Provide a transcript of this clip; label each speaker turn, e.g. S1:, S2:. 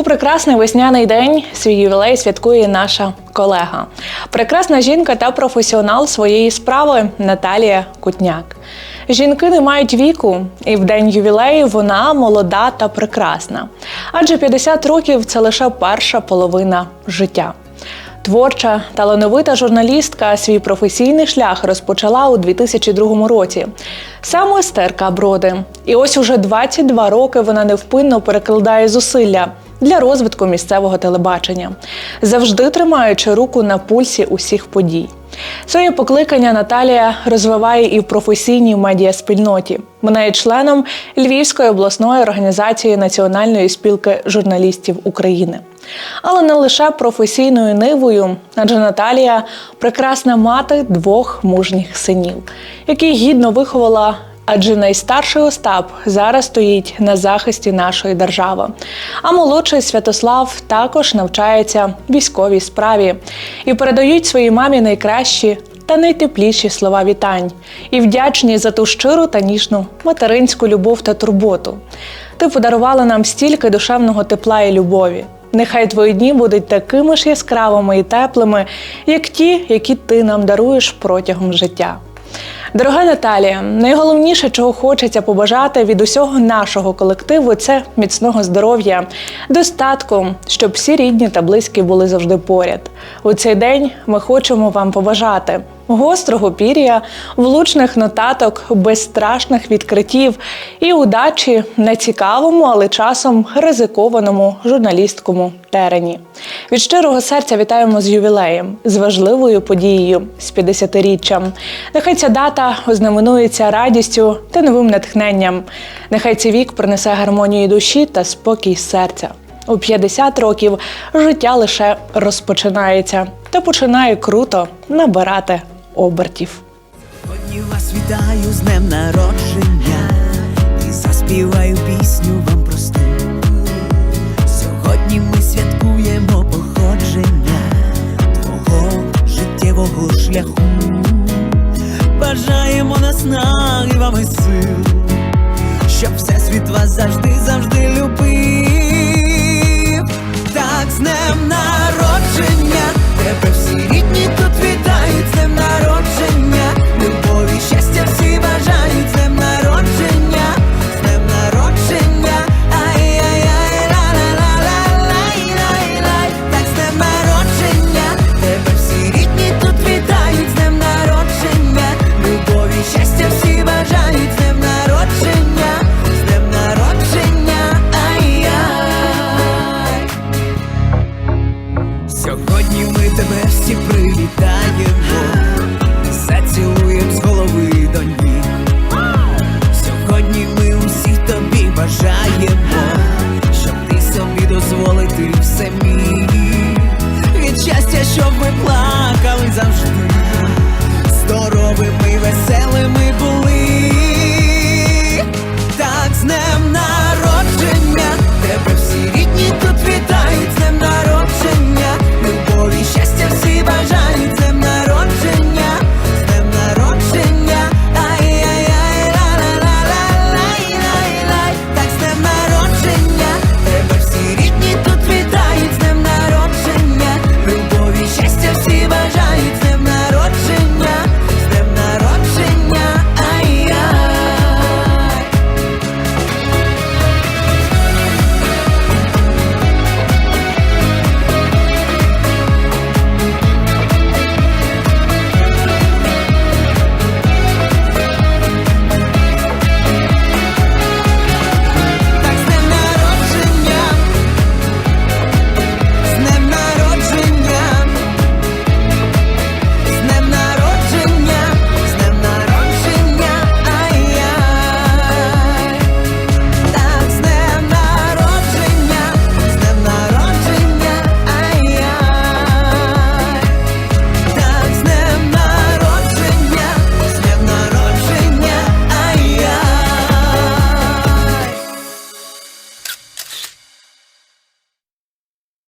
S1: У прекрасний весняний день свій ювілей святкує наша колега, прекрасна жінка та професіонал своєї справи Наталія Кутняк. Жінки не мають віку, і в день ювілею вона молода та прекрасна. Адже 50 років це лише перша половина життя. Творча, талановита журналістка свій професійний шлях розпочала у 2002 році. Саме з ТРК Броди. І ось уже 22 роки вона невпинно перекладає зусилля для розвитку місцевого телебачення, завжди тримаючи руку на пульсі усіх подій. Своє покликання Наталія розвиває і в професійній медіаспільноті. Вона є членом Львівської обласної організації Національної спілки журналістів України. Але не лише професійною нивою, адже Наталія прекрасна мати двох мужніх синів, які гідно виховала. Адже найстарший Остап зараз стоїть на захисті нашої держави. А молодший Святослав також навчається військовій справі і передають своїй мамі найкращі та найтепліші слова вітань і вдячні за ту щиру та ніжну материнську любов та турботу. Ти подарувала нам стільки душевного тепла і любові. Нехай твої дні будуть такими ж яскравими і теплими, як ті, які ти нам даруєш протягом життя. Дорога Наталія, найголовніше, чого хочеться побажати від усього нашого колективу, це міцного здоров'я, достатку, щоб всі рідні та близькі були завжди поряд. У цей день ми хочемо вам побажати гострого пір'я, влучних нотаток, безстрашних відкриттів і удачі на цікавому, але часом ризикованому журналістському терені. Від щирого серця вітаємо з ювілеєм, з важливою подією, з 50-річчям. Нехай ця дата ознаменується радістю та новим натхненням. Нехай цей вік принесе гармонію душі та спокій серця. У 50 років життя лише розпочинається та починає круто набирати обертів.
S2: Сьогодні вас вітаю з днем народження і заспіваю пісню вам просту. Сьогодні ми святкуємо походження твого життєвого шляху. Бажаємо наснаги вам і сил, щоб всесвіт вас завжди, завжди любив. Так з днем Всіх привітаємо, зацілуєм з голови до ніг Сьогодні ми усіх тобі бажаємо.